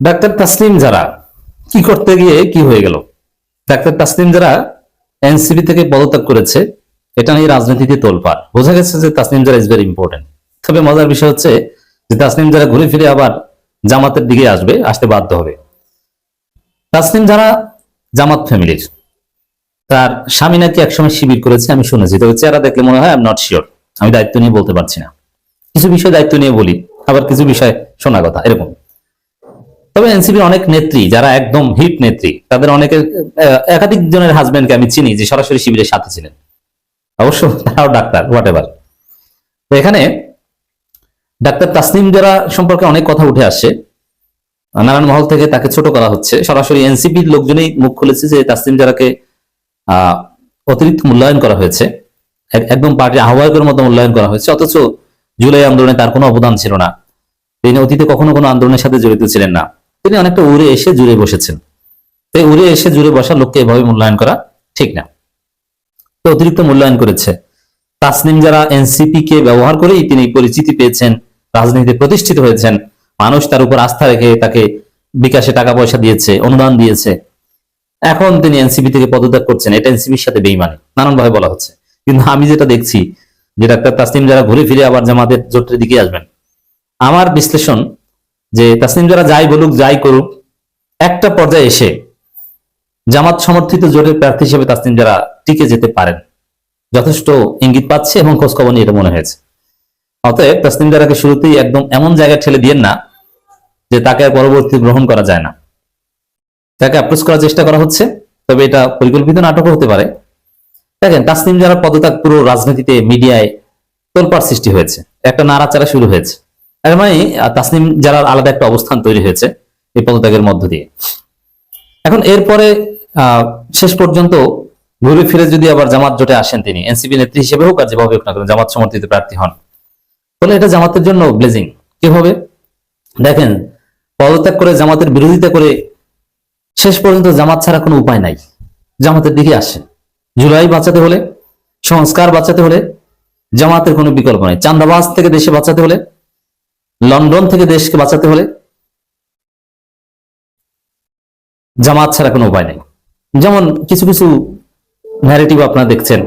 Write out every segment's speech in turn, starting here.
Doctor Taslim যারা কি করতে গিয়ে কি হয়ে গেল? ডাক্তার তাসলিম যারা এনসিপি থেকে পদত্যাগ করেছে, এটা নিয়ে রাজনীতিতে তোলপাড়। বোঝা গেছে যে তাসলিম যারা ইজ ভেরি ইম্পর্টেন্ট তবে মজার বিষয় হচ্ছে যে তাসলিম যারা ঘুরে ফিরে আবার জামাতের দিকে আসবে, আসতে বাধ্য হবে। তাসলিম যারা জামাত ফ্যামিলির। তার স্বামী নাকি একসময় শিবির করেছে, আমি শুনেছি। তবে চেহারা দেখলে মনে হয় আই এম নট শিওর আমি দায়িত্ব নিয়ে বলতে পারছি না। কিছু বিষয় দায়িত্ব নিয়ে বলি, আবার কিছু বিষয় শোনা কথা, এরকম। তবে এনসিপির অনেক নেত্রী যারা একদম হিট নেত্রী, তাদের অনেকের একাধিক জনের হাজবেন্ডকে আমি চিনি যে সরাসরি শিবিরের সাথে ছিলেন। অবশ্য তারাও ডাক্তার হোয়াট এভার এখানে ডাক্তার তাসনিম যারা সম্পর্কে অনেক কথা উঠে আসছে। নারায়ণ মহল থেকে তাকে ছোট করা হচ্ছে। সরাসরি এনসিপির লোকজনই মুখ খুলেছে যে তাসনিম যারাকে অতিরিক্ত মূল্যায়ন করা হয়েছে। একদম পার্টির আহ্বায়কের মতো মূল্যায়ন করা হয়েছে। অথচ জুলাই আন্দোলনে তার কোনো অবদান ছিল না। তিনি অতীতে কখনো কোনো আন্দোলনের সাথে জড়িত ছিলেন না। তিনি অনেকটা উড়ে এসে জুড়ে বসেছেন। তাই উড়ে এসে জুড়ে বসা লোককে এভাবে মূল্যায়ন করা ঠিক না। তো অতিরিক্ত মূল্যায়ন করেছে। তাসনিম যারা এনসিপি কে ব্যবহার করেই তিনি পরিচিতি পেয়েছেন, রাজনীতিতে প্রতিষ্ঠিত হয়েছেন, মানুষ তার উপর আস্থা রেখে তাকে বিকাশে টাকা পয়সা দিয়েছে, অনুদান দিয়েছে। এখন তিনি এনসিপি থেকে পদত্যাগ করছেন। এটা এনসিপির সাথে বেইমানি। নানানভাবে বলা হচ্ছে। কিন্তু আমি যেটা দেখছি যে ডাক্তার তাসনিম যারা ঘুরে ফিরে আবার জামাতের জোটের দিকে আসবেন। আমার বিশ্লেষণ যে তাসনিম যারা যাই বলুক, যাই করুক, একটা পর্যায়ে এসে জামাত সমর্থিত জোটের প্রার্থী হিসেবে তাসনিম যারা টিকে যেতে পারেন। যথেষ্ট ইঙ্গিত পাচ্ছে এবং খোঁজখবর নিয়ে এটা মনে হয়েছে। অতএব তাসনিম যারাকে শুরুতেই একদম এমন জায়গায় ঠেলে দিয়েন না যে তাকে পরবর্তী গ্রহণ করা যায় না। তাকে অ্যাপ্রোচ করার চেষ্টা করা হচ্ছে, তবে এটা পরিকল্পিত নাটকও হতে পারে। দেখেন তাসনিম যারা পদত্যাগ পুরো রাজনীতিতে মিডিয়ায় তোলপাড় সৃষ্টি হয়েছে। একটা নাড়াচাড়া শুরু হয়েছে। এর মানে তাসনিম যারা আলাদা একটা অবস্থান তৈরি হয়েছে এই পদত্যাগের মধ্য দিয়ে। এখন এরপরে শেষ পর্যন্ত ঘুরে ফিরে যদি আবার জামাত জোটে আসেন তিনি, এনসিপি নেত্রী হিসেবে হোক আর যেভাবে হোক না কেন, জামাত সমর্থিত প্রার্থী হন। তাহলে এটা জামাতের জন্য ব্লেজিং কীভাবে দেখেন, পদত্যাগ করে জামাতের বিরোধিতা করে শেষ পর্যন্ত জামাত ছাড়া কোনো উপায় নাই। জামাতের দিকে আসেন। জুলাই বাঁচাতে হলে, সংস্কার বাঁচাতে হলে, জামাতের কোনো বিকল্প নেই। চান্দাবাজ থেকে দেশে বাঁচাতে হলে লন্ডন থেকে দেশকে বাঁচাতে হলে জামাত ছাড়া কোনো উপায় নেই। যেমন কিছু কিছু ন্যারেটিভ আপনারা দেখছেন।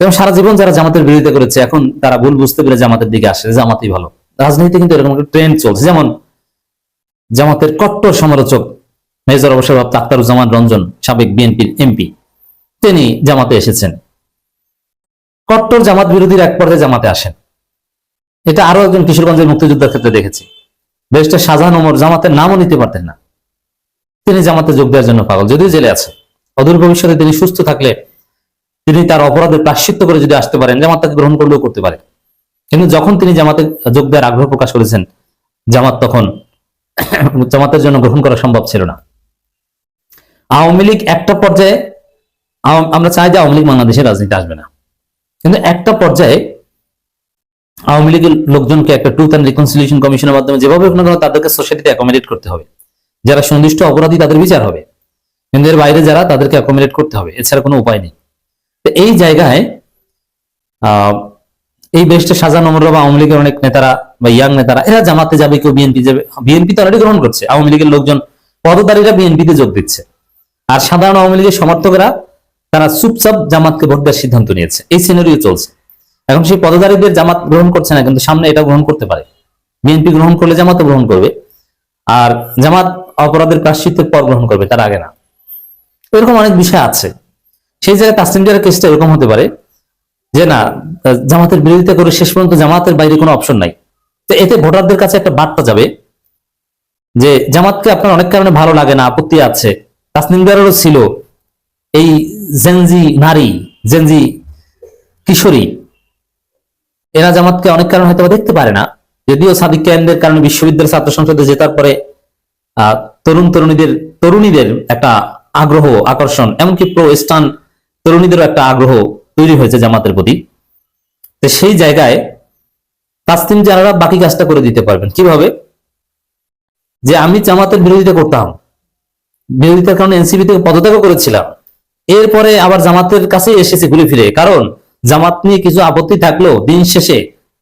এবং সারা জীবন যারা জামাতের বিরোধিতা করেছে, এখন তারা ভুল বুঝতে পেরে জামাতের দিকে আসে জামাতই ভালো। রাজনীতি কিন্তু এরকম একটা ট্রেন্ড চলছে। যেমন জামাতের কট্টর সমালোচক মেজর অবসরপ্রাপ্ত আখতারুজ্জামান রঞ্জন, সাবেক বিএনপির এমপি, তিনি জামাতে এসেছেন। কট্টর জামাত বিরোধীর এক পর্যায়ে জামাতে আসেন। এটা আরও একজন কিশোরগঞ্জের মুক্তিযোদ্ধার ক্ষেত্রে দেখেছি। ব্যারিস্টার শাহজাহান ওমর জামাতের নামও নিতে পারতেন না। তিনি জামাতে যোগ দেওয়ার জন্য পাগল, যদিও জেলে আছে। অদূর ভবিষ্যতে তিনি সুস্থ থাকলে তিনি তার অপরাধের প্রাশ্চিত্য করে যদি আসতে পারেন, জামাত তাকে গ্রহণ করলেও করতে পারে। কিন্তু যখন তিনি জামাতে যোগ দেওয়ার আগ্রহ প্রকাশ করেছেন, জামাত তখন জামাতের জন্য গ্রহণ করা সম্ভব ছিল না। আওয়ামী লীগ একটা পর্যায়ে আমরা চাই যে আওয়ামী লীগ বাংলাদেশের রাজনীতি আসবে না। কিন্তু একটা পর্যায়ে আওয়ামী লীগের লোকজনকে একটা ট্রুথ অ্যান্ড রিকনসিলিয়েশন কমিশনের মাধ্যমে যেভাবে হোক না কেন তাদেরকে সোসাইটিতে অ্যাকোমোডেট করতে হবে। যারা সন্তুষ্ট অপরাধী, তাদের বিচার হবে। কিন্তু এর বাইরে যারা, তাদেরকে অ্যাকোমোডেট করতে হবে। এছাড়া কোনো উপায় নেই। তো এই জায়গায় এই বেশটা সাজা নম্র বা আওয়ামী লীগের অনেক নেতারা বা ইয়াং নেতারা, এরা জামাতে যাবে, কেউ বিএনপি যাবে। বিএনপি তো অলরেডি গ্রহণ করছে। আওয়ামী লীগের লোকজন পদধারীরা বিএনপিতে যোগ দিচ্ছে। আর সাধারণ আওয়ামী লীগের সমর্থকরা, তারা চুপচাপ জামাতকে ভোট দেওয়ার সিদ্ধান্ত নিয়েছে। এই সিনারিও চলছে। এখন সেই পদধারীদের জামাত গ্রহণ করছে না, কিন্তু সামনে এটা গ্রহণ করতে পারে। বিএনপি গ্রহণ করলে জামাতও গ্রহণ করবে, আর জামাত অপরাধের প্রাশ্চিত্যের পর গ্রহণ করবে, তার আগে না। এরকম অনেক বিষয় আছে। সেই জায়গায় তাসলিম জারের কেসটা এরকম হতে পারে যে না, জামাতের বিরোধিতা করে শেষ পর্যন্ত জামাতের বাইরে কোনো অপশন নাই। তো এতে ভোটারদের কাছে একটা বার্তা যাবে যে, জামাতকে আপনার অনেক কারণে ভালো লাগে না, আপত্তি আছে। তাসনিম জারেরও ছিল এই জেনজি নারী, জেনজি কিশোরী এরা জামাতকে অনেক কারণে হয়তো দেখতে পারে না। যদিও সাদিক কায়েমদের কারণে বিশ্ববিদ্যালয় ছাত্র সংসদে জেতার পরে তরুণ তরুণীদের তরুণীদের একটা আগ্রহ, আকর্ষণ, এমনকি প্রো ইস্টার্ন তরুণীদেরও একটা আগ্রহ তৈরি হয়েছে জামাতের প্রতি। তো সেই জায়গায় তাসলিম যারা বাকি কাজটা করে দিতে পারবেন। কীভাবে? যে আমি জামাতের বিরোধিতা করতাম। বিরোধিতার কারণে এনসিপি থেকে পদত্যাগও করেছিলাম। এরপরে আবার জামাতের কাছে এসেছে ঘুরে ফিরে। কারণ জামাত নিয়ে কিছু আপত্তি থাকলেও দিন শেষে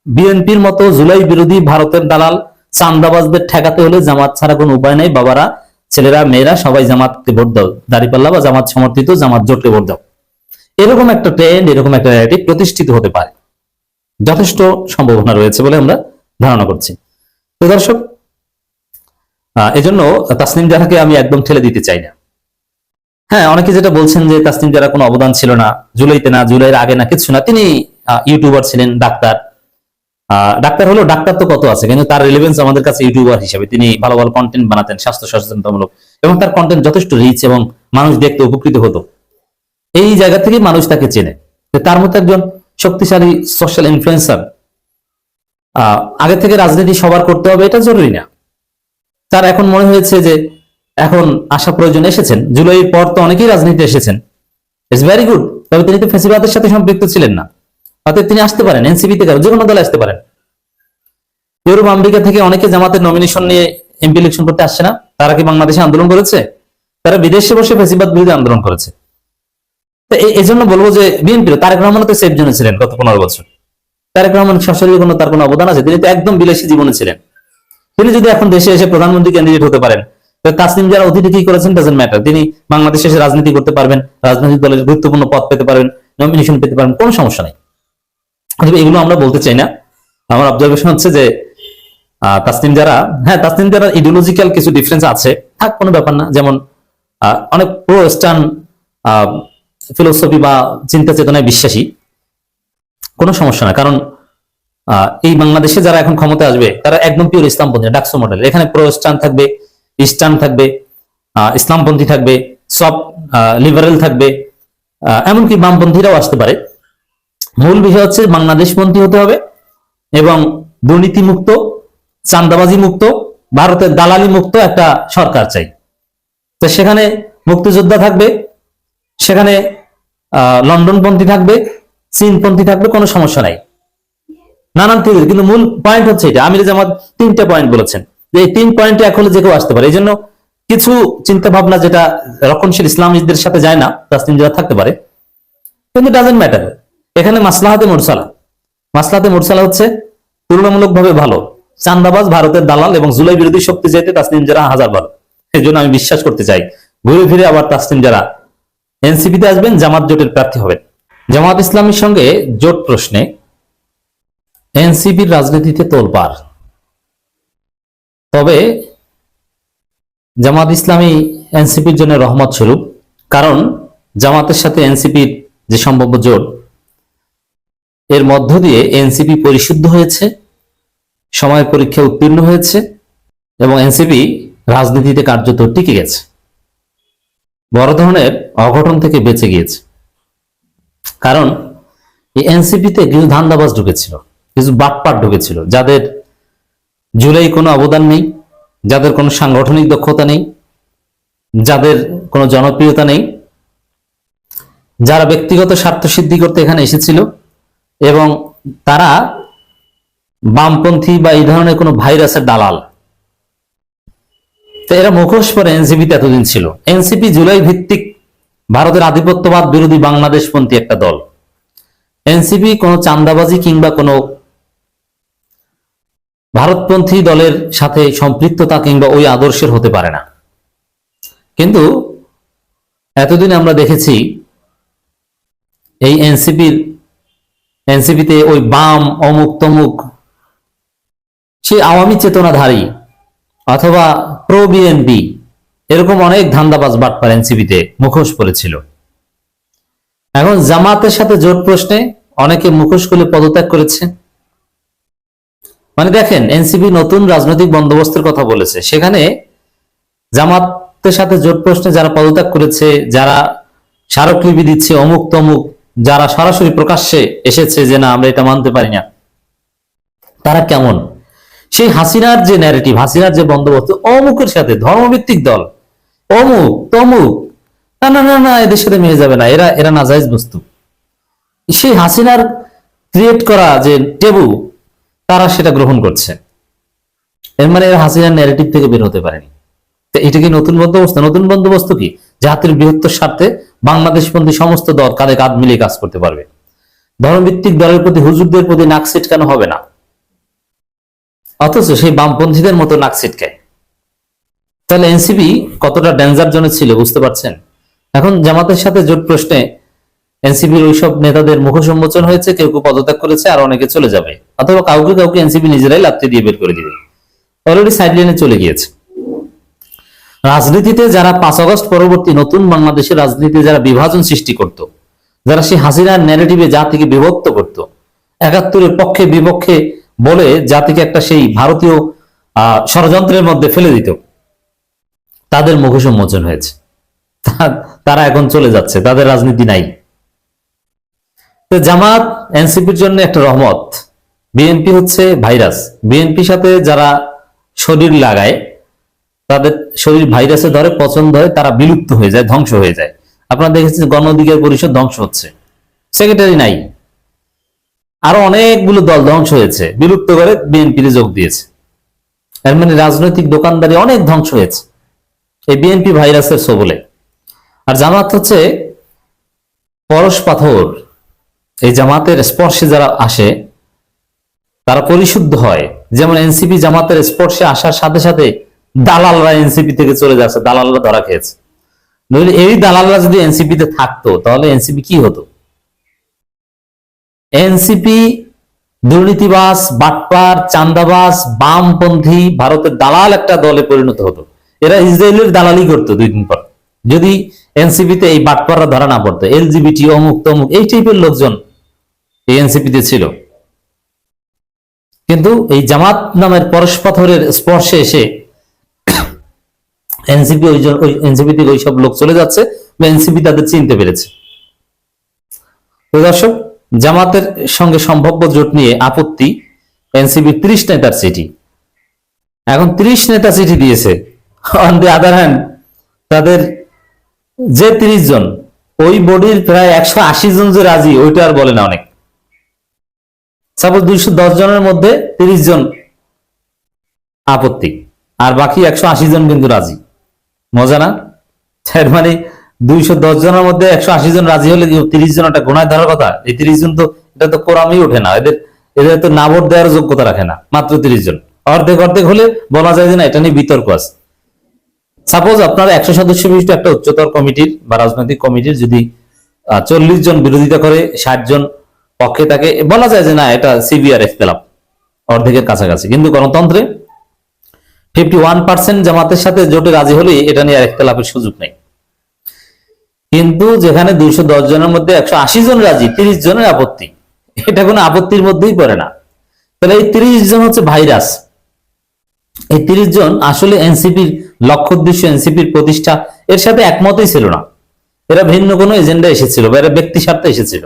বিএনপির মতো জুলাই বিরোধী ভারতের দালাল চান্দাবাজদের ঠেকাতে হলে জামাত ছাড়া কোনো উপায় নাই। বাবারা, ছেলেরা, মেয়েরা, সবাই জামাতকে ভোট দাও। দাঁড়িপাল্লা বা জামাত সমর্থিত, জামাত জোটকে ভোট দাও। এরকম একটা ট্রেন্ড এরকম একটা ন্যারেটিভ প্রতিষ্ঠিত হতে পারে। যথেষ্ট সম্ভাবনা রয়েছে বলে আমরা ধারণা করছি। তো দর্শক এজন্য তাসনিম জাহাকে আমি একদম ঠেলে দিতে চাই না। হ্যাঁ অনেকে যেটা বলছেন যে তাসনিম জারা কোনো অবদান ছিল না, জুলাইতে না, জুলাইয়ের আগে না, কিছু না, তিনি ইউটিউবার ছিলেন, ডাক্তার। ডাক্তার হলো ডাক্তার তো কত আছে, কিন্তু তার রিলেভেন্স আমাদের কাছে ইউটিউবার হিসেবে। তিনি ভালো ভালো কন্টেন্ট বানাতেন স্বাস্থ্য সচেতনতামূলক এবং তার কন্টেন্ট যথেষ্ট রিচ এবং মানুষ দেখতে উপকৃত হতো। এই জায়গা থেকে মানুষ তাকে চেনে। তার মতো একজন শক্তিশালী সোশ্যাল ইনফ্লুয়েন্সার আগে থেকে রাজনীতি সবার করতে হবে, এটা জরুরি না। তার এখন মনে হয়েছে যে এখন আসা প্রয়োজন এসেছেন। জুলাইয়ের পর তো অনেকেই রাজনীতি এসেছেন। ইটস ভেরি গুড তবে তিনি তো ফেসিবাদের সাথে সম্পৃক্ত ছিলেন না। অতএব তিনি আসতে পারেন এনসিপি থেকে যে কোনো দলে আসতে পারেন। ইউরোপ, আমেরিকা থেকে অনেকে জামাতের নমিনেশন নিয়ে এমপি ইলেকশন করতে আসছে না। তারা কি বাংলাদেশে আন্দোলন করেছে? তারা বিদেশে বসে ফেসিবাদ বিরোধী আন্দোলন করেছে। এই- জন্য বলব যে বিএনপি তারেক রহমান তো সেফ জোনে ছিলেন গত পনেরো বছর। তারেক রহমান সশরীর কোনো তার কোনো অবদান আছে? তিনি তো একদম বিলাসী জীবনে ছিলেন। তিনি যদি এখন দেশে এসে প্রধানমন্ত্রী ক্যান্ডিডেট হতে পারেন তাসনিম যারা অতিথি কি করেছেন ডাজেন্ট ম্যাটার তিনি বাংলাদেশে এসে রাজনীতি করতে পারবেন, রাজনৈতিক দলের গুরুত্বপূর্ণ পদ পেতে পারবেন নমিনেশন পেতে পারবেন, কোনো সমস্যা নেই। এগুলো আমরা বলতে চাই না। আমার অবজারভেশন হচ্ছে যে তাসনিম যারা হ্যাঁ তাসনিম যারা ইডিওলজিক্যাল কিছু ডিফারেন্স আছে, থাক, কোনো ব্যাপার না। যেমন অনেক প্রো ওয়েস্টার্ন ফিলোসফি বা চিন্তা চেতনায় বিশ্বাসী। কোনো সমস্যা না। কারণ এই বাংলাদেশে যারা এখন ক্ষমতা আসবে, তারা একদম পিওর ইসলামপন্থী ডাকসো মডেল। এখানে প্রো ওয়েস্টার্ন থাকবে ইস্টার্ন থাকবে ইসলামপন্থী থাকবে, সব লিবারেল থাকবে এমনকি বামপন্থীরাও আসতে পারে। মূল বিষয় হচ্ছে বাংলাদেশপন্থী হতে হবে এবং দুর্নীতি মুক্ত চান্দাবাজি মুক্ত ভারতের দালালি মুক্ত একটা সরকার চাই। তো সেখানে মুক্তিযোদ্ধা থাকবে, সেখানে লন্ডনপন্থী থাকবে, চীনপন্থী থাকবে, কোনো সমস্যা নাই। নানান থিওরি কিন্তু মূল পয়েন্ট হচ্ছে এটা। আমির জামাত তিনটা পয়েন্ট বলেছেন। এই তিন পয়েন্টে এখন যে কেউ আসতে পারে। এই জন্য কিছু চিন্তা ভাবনা যেটা রক্ষণশীল ইসলামীদের সাথে যায় না তাসলিম যারা থাকতে পারে, কিন্তু ডাজেন্ট ম্যাটার এখানে মাসলাহাতে মুরসালা। মাসলাহাতে মুরসালা হচ্ছে তুলনামূলকভাবে ভালো। চান্দাবাজ ভারতের দালাল এবং জুলাই বিরোধী শক্তি যেতে তাসলিম যারা হাজার ভালো এই জন্য আমি বিশ্বাস করতে চাই, ঘুরে ফিরে আবার তাসলিম যারা এনসিপিতে আসবেন, জামাত জোটের প্রার্থী হবেন। জামাত ইসলামের সঙ্গে জোট প্রশ্নে এনসিপির রাজনীতিতে তোলপাড়। তবে জামাত ইসলামী এনসিপির জন্য রহমত স্বরূপ, কারণ জামাতের সাথে এনসিপির যে সম্ভাব্য জোট, এর মধ্য দিয়ে এনসিপি পরিশুদ্ধ হয়েছে, সময় পরীক্ষা উত্তীর্ণ হয়েছে এবং এনসিপি রাজনীতিতে কার্যত টিকে গেছে। বড় ধরনের অঘটন থেকে বেঁচে গিয়েছে। কারণ এই এনসিপিতে কিছু ধান্দাবাজ ঢুকেছিল কিছু বাটপাট ঢুকেছিল, যাদের জুলাই কোনো অবদান নেই, যাদের কোনো সাংগঠনিক দক্ষতা নেই, যাদের কোনো জনপ্রিয়তা নেই। যারা ব্যক্তিগত স্বার্থ সিদ্ধি করতে এখানে এসেছিল এবং তারা বামপন্থী বা এই ধরনের কোনো ভাইরাসের দালাল। তো এরা মুখোশ পরে এনসিপিতে এতদিন ছিল। এনসিপি জুলাই ভিত্তিক ভারতের আধিপত্যবাদ বিরোধী বাংলাদেশপন্থী একটা দল। এনসিপি কোনো চান্দাবাজি কিংবা কোনো ভারতপন্থী দলের সাথে সম্পৃক্ততা কিংবা ওই আদর্শের হতে পারে না। কিন্তু এতদিন আমরা দেখেছি এই এনসিপির, এনসিপিতে ওই বাম, অমুক তমুক সেই আওয়ামী চেতনাধারী অথবা প্রো বিএনপি, এরকম অনেক ধান্দাবাজ বাটপার এনসিপিতে মুখোশ পড়েছিল। এখন জামাতের সাথে জোট প্রশ্নে অনেকে মুখোশ খুলে পদত্যাগ করেছে। মানে দেখেন, এনসিপি নতুন রাজনৈতিক বন্দোবস্তের কথা বলেছে। সেখানে জামাতের সাথে জোট প্রশ্নে যারা পদত্যাগ করেছে, যারা স্মারকলিপি দিচ্ছে, অমুক তমুক, যারা সরাসরি প্রকাশ্যে এসেছে যে না, আমরা এটা মানতে পারি না, তারা কেমন? সেই হাসিনার যে ন্যারেটিভ হাসিনার যে বন্দোবস্ত, অমুকের সাথে, ধর্মভিত্তিক দল, অমুক, তমুক, না না না না, এদের সাথে মিলে যাবে না, এরা এরা নাজাইজ বস্তু। সেই হাসিনার ক্রিয়েট করা যে টেবু তারা সেটা গ্রহণ করছে। এর মানে এরা হাসিনার ন্যারেটিভ থেকে বের হতে পারেনি। তো এটা কি নতুন বন্দোবস্ত? নতুন বন্দোবস্ত কি? জাতির বৃহত্তর স্বার্থে বাংলাদেশপন্থী সমস্ত দল কাঁধে কাঁধ মিলিয়ে কাজ করতে পারবে। ধর্মভিত্তিক দলের প্রতি হুজুরদের প্রতি নাক কেন হবে না। অথচ সেই বামপন্থীদের মতো নাক ছিটকায় তাহলে এনসিপি কতটা ডেঞ্জার জোনে ছিল, বুঝতে পারছেন? এখন জামাতের সাথে জোট প্রশ্নে এনসিপির ওইসব নেতাদের মুখ সম্মোচন হয়েছে, কেউ কেউ পদত্যাগ করেছে, আর অনেকে চলে যাবে। অথবা কাউকে কাউকে এনসিপি নিজেরাই লাত্তি দিয়ে বের করে দিবে। অলরেডি সাইড লাইনে চলে গিয়েছে। রাজনীতিতে যারা পাঁচ আগস্ট পরবর্তী নতুন বাংলাদেশের রাজনীতিতে যারা বিভাজন সৃষ্টি করত, যারা সেই হাসিনার ন্যারেটিভে জাতিকে বিভক্ত করত, একাত্তরের পক্ষে বিপক্ষে বলে জাতিকে একটা সেই ভারতীয় ষড়যন্ত্রের মধ্যে ফেলে দিত, তাদের মুখ সম্মোচন হয়েছে তারা এখন চলে যাচ্ছে, তাদের রাজনীতি নাই। তো জামাত, এনসিপির জন্য একটা রহমত। বিএনপি হচ্ছে ভাইরাস। বিএনপির সাথে যারা শরীর লাগায়, তাদের শরীর ভাইরাসে ধরে পছন্দ হয়, তারা বিলুপ্ত হয়ে যায়, ধ্বংস হয়ে যায়। আপনারা দেখেছেন গণ পরিষদ ধ্বংস হচ্ছে। সেক্রেটারি নাই। আরও অনেকগুলো দল ধ্বংস হয়েছে। বিলুপ্ত করে বিএনপিতে যোগ দিয়েছে। এর মানে রাজনৈতিক দোকানদারি অনেক ধ্বংস হয়েছে। এই বিএনপি ভাইরাসের সবলে। আর জামাত হচ্ছে পরশ পাথর। এই জামাতের স্পর্শে যারা আসে, তারা পরিশুদ্ধ হয়। যেমন এনসিপি জামাতের স্পর্শে আসার সাথে সাথে দালালরা এনসিপি থেকে চলে যাচ্ছে, দালালরা ধরা খেয়েছে। নইলে এই দালালরা যদি এনসিপি তে থাকতো, তাহলে এনসিপি কি হতো? এনসিপি দুর্নীতিবাস বাটপার চান্দাবাস বামপন্থী, ভারতের দালাল একটা দলে পরিণত হতো। এরা ইসরায়েলের দালালি করতো দুই দিন পর। যদি এনসিপি তে এই বাটপাররা ধরা না পড়তো, এলজিবিটি অমুক তমুক, এই টাইপের লোকজন এই এনসিপি ছিল। কিন্তু এই জামাত নামের পরশপাথরের স্পর্শে এসে এনসিপি ওই এনসিপি থেকে ওই সব লোক চলে যাচ্ছে বা এনসিপি তাদের চিনতে পেরেছে। তো দর্শক, জামাতের সঙ্গে সম্ভাব্য জোট নিয়ে আপত্তি এনসিপি ত্রিশ নেতার চিঠি। এখন ত্রিশ নেতা চিঠি দিয়েছে। অন দি আদার হ্যান্ড তাদের যে ত্রিশ জন, ওই বডির প্রায় একশো আশি জন যে রাজি, ওইটা আর বলে না অনেক। সাপোজ দুইশো দশ জনের মধ্যে তিরিশ জন আপত্তি, আর বাকি একশো আশি জন কিন্তু রাজি। মজা না? এর মানে দুইশো দশ জনের মধ্যে একশো আশি জন রাজি হলে তিরিশ জন একটা গোনায় ধরার কথা? এই তিরিশ জন তো, এটা তো কোরামেই ওঠে না। এদের এদের তো না ভোট দেওয়ার যোগ্যতা রাখে না, মাত্র তিরিশ জন। অর্ধেক অর্ধেক হলে বলা যায় যে না, এটা নিয়ে বিতর্ক আছে। সাপোজ আপনার একশো সদস্য বিশিষ্ট একটা উচ্চতর কমিটির বা রাজনৈতিক কমিটির যদি চল্লিশ জন বিরোধিতা করে, ষাট জন পক্ষে তাকে, বলা যায় যে না, এটা সিবিআর ইখতলাফ অর্ধেকের কাছাকাছি। কিন্তু গণতন্ত্রে ফিফটি ওয়ান পার্সেন্ট জামাতের সাথে জোটে রাজি হলে এটা নিয়ে আর ইখতলাফের সুযোগ নেই। কিন্তু যেখানে দুইশো দশ জনের মধ্যে একশো আশি জন রাজি, তিরিশ জনের আপত্তি, এটা কোনো আপত্তির মধ্যেই পড়ে না। তাহলে এই তিরিশ জন হচ্ছে ভাইরাস। এই তিরিশ জন আসলে এনসিপির লক্ষ্য উদ্দেশ্য, এনসিপির প্রতিষ্ঠা, এর সাথে একমতই ছিল না। এরা ভিন্ন কোনো এজেন্ডা এসেছিল বা এরা ব্যক্তি স্বার্থে এসেছিল।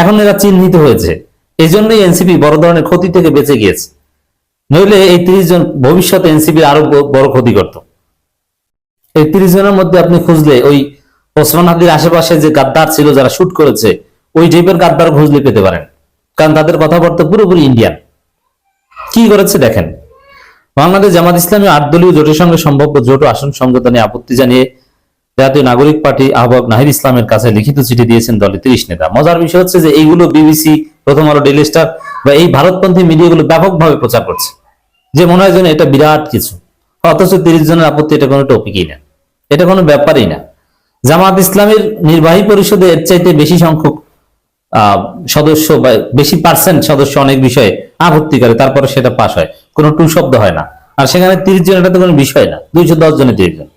এখন এরা চিহ্নিত হয়েছে। এই জন্যই এনসিপি বড় ধরনের ক্ষতি থেকে বেঁচে গিয়েছে। নইলে এই তিরিশ জন ভবিষ্যতে এনসিপির আরও বড় ক্ষতি করত। এই তিরিশ জনের মধ্যে আপনি খুঁজলে ওই ওসমান হাদির আশেপাশে যে গাদ্দার ছিল যারা শুট করেছে, ওই টাইপের গাদ্দার খুঁজলে পেতে পারেন। কারণ তাদের কথাবার্তা পুরোপুরি ইন্ডিয়ান। কি করেছে দেখেন? বাংলাদেশ জামাত ইসলামী আট দলীয় জোটের সঙ্গে সম্ভাব্য জোট আসন সমঝোতা নিয়ে আপত্তি জানিয়ে জাতীয় নাগরিক পার্টি আহ্বায়ক নাহিদ ইসলামের কাছে লিখিত চিঠি দিয়েছেন দলের তিরিশ নেতা। মজার বিষয় হচ্ছে যে এইগুলো বিবিসি, প্রথম আলো, ডেইলি স্টার বা এই ভারতপন্থী মিডিয়াগুলো ব্যাপকভাবে প্রচার করছে। যে মনে হয় যেন এটা বিরাট কিছু। অথচ তিরিশ জনের আপত্তি এটা কোনো টপিকই না। এটা কোনো ব্যাপারই না। জামাত ইসলামের নির্বাহী পরিষদে এর চাইতে বেশি সংখ্যক সদস্য বা বেশি পার্সেন্ট সদস্য অনেক বিষয়ে আপত্তি করে, তারপরে সেটা পাশ হয়। কোনো টু শব্দ হয় না। আর সেখানে তিরিশ জন এটা তো কোনো বিষয় না। দুইশো দশ জনে তিরিশ জন।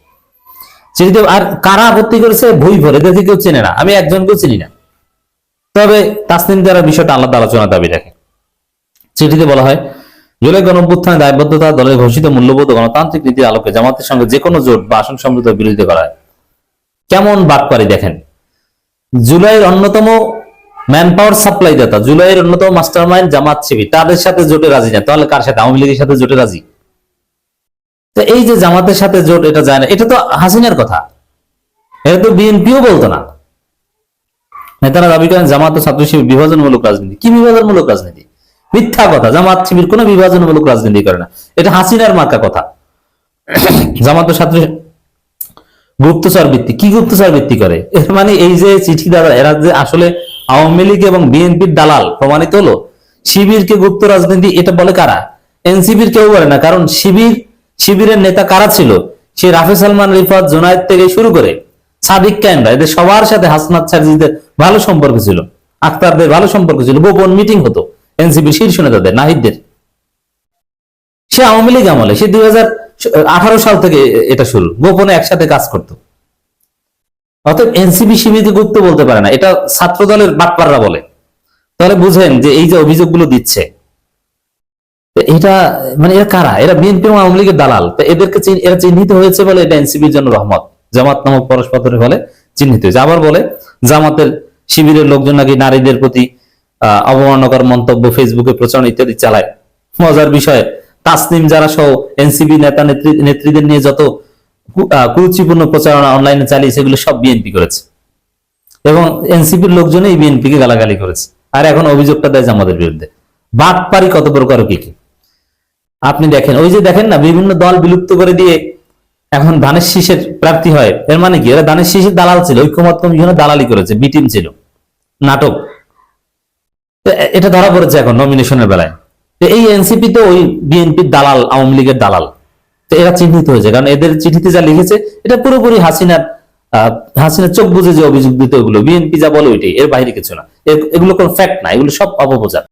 চিঠিতে আর কারা আপত্তি করেছে ভুই ভরে দেখে কেউ চেনে না। আমি একজনকেও চিনি না। তবে তাসনিম দ্বারা বিষয়টা আলাদা আলোচনা দাবি রাখে। চিঠিতে বলা হয়, জুলাই গণঅভ্যুত্থানে দায়বদ্ধতা, দলের ঘোষিত মূল্যবোধ গণতান্ত্রিক নীতির আলোকে জামাতের সঙ্গে যে কোনো জোট বা আসন সমঝোতার বিরোধিতা করা হয়। কেমন বাটপারি দেখেন? জুলাইয়ের অন্যতম ম্যান পাওয়ার সাপ্লাই দাতা, জুলাইয়ের অন্যতম মাস্টার মাইন্ড জামাত শিবির, তাদের সাথে জোটে রাজি না। তাহলে কার সাথে? আওয়ামী লীগের সাথে জোটে রাজি? তো এই যে জামাতের সাথে জোট, এটা যায় না। এটা তো হাসিনার কথা। এটা তো বিএনপিও বলতো না। নেতারা দাবি করেন জামাত ও ছাত্র শিবির বিভাজনমূলক রাজনীতি। কি বিভাজনমূলক রাজনীতি? মিথ্যা কথা। জামাত শিবির কোনো বিভাজনমূলক রাজনীতি করে না। এটা হাসিনার মার্কা কথা। জামাত ও ছাত্র গুপ্তচর ভিত্তি। কি গুপ্তচর ভিত্তি করে? এর মানে এই যে চিঠি দ্বারা এরা যে আসলে আওয়ামী লীগ এবং বিএনপির দালাল, প্রমাণিত হলো। শিবিরকে গুপ্ত রাজনীতি, এটা বলে কারা? এনসিপির কেউ বলে না। কারণ শিবির শিবিরের নেতা কারা ছিল? সে রাফি সালমান, রিফাত, জোনায়েদ থেকে শুরু করে সাদিক কায়েমরা। এদের সবার সাথে হাসনাত সার্জিদের ভালো সম্পর্ক ছিল। আক্তারদের ভালো সম্পর্ক ছিল। গোপন মিটিং হতো এনসিপির শীর্ষ নেতাদের, নাহিদদের। সে আওয়ামী লীগ আমলে, সে দুই হাজার আঠারো সাল থেকে এটা শুরু। গোপনে একসাথে কাজ করতো। অতএব এনসিপি শিবিরকে গুপ্ত বলতে পারে না। এটা ছাত্র দলের বাটপাররা বলে। তাহলে বুঝেন যে এই যে অভিযোগগুলো দিচ্ছে এটা মানে এরা কারা? এরা বিএনপি এবং আওয়ামী লীগের দালাল। তো এদেরকে এরা চিহ্নিত হয়েছে বলে এটা এনসিপির জন্য রহমত। জামাত নামক পরস্পরের ফলে চিহ্নিত হয়েছে। আবার বলে, জামাতের শিবিরের লোকজন নাকি নারীদের প্রতি অবমাননাকর মন্তব্য ফেসবুকে প্রচারণ ইত্যাদি চালায়। মজার বিষয়, তাসনিম যারা সহ এনসিবি নেতা নেত্রী, নেত্রীদের নিয়ে যত কুরুচিপূর্ণ প্রচারণা অনলাইনে চালিয়ে, সেগুলো সব বিএনপি করেছে। এবং এনসিপির লোকজনই বিএনপি কে গালাগালি করেছে। আর এখন অভিযোগটা দেয় জামাতের বিরুদ্ধে। বাটপারি কত প্রকার কি কি? আপনি দেখেন, ওই যে দেখেন না, বিভিন্ন দল বিলুপ্ত করে দিয়ে এখন ধানের শীষের প্রার্থী হয়। এর মানে কি? এরা ধানের শীষের দালাল ছিল ঐক্যমত কমিশনে দালালি করেছে বি টিম ছিল, নাটক। এটা ধরা পড়েছে এখন নমিনেশনের বেলায়। এই এনসিপি তো ওই বিএনপির দালাল, আওয়ামী লীগের দালাল। তো এরা চিহ্নিত হয়েছে, কারণ এদের চিঠিতে যা লিখেছে, এটা পুরোপুরি হাসিনার হাসিনার চোখ বুঝে যে অভিযোগ দিতে ওগুলো। বিএনপি যা বলে ওইটাই, এর বাইরে কিছু না। এগুলো কোনো ফ্যাক্ট না, এগুলো সব অপপ্রচার।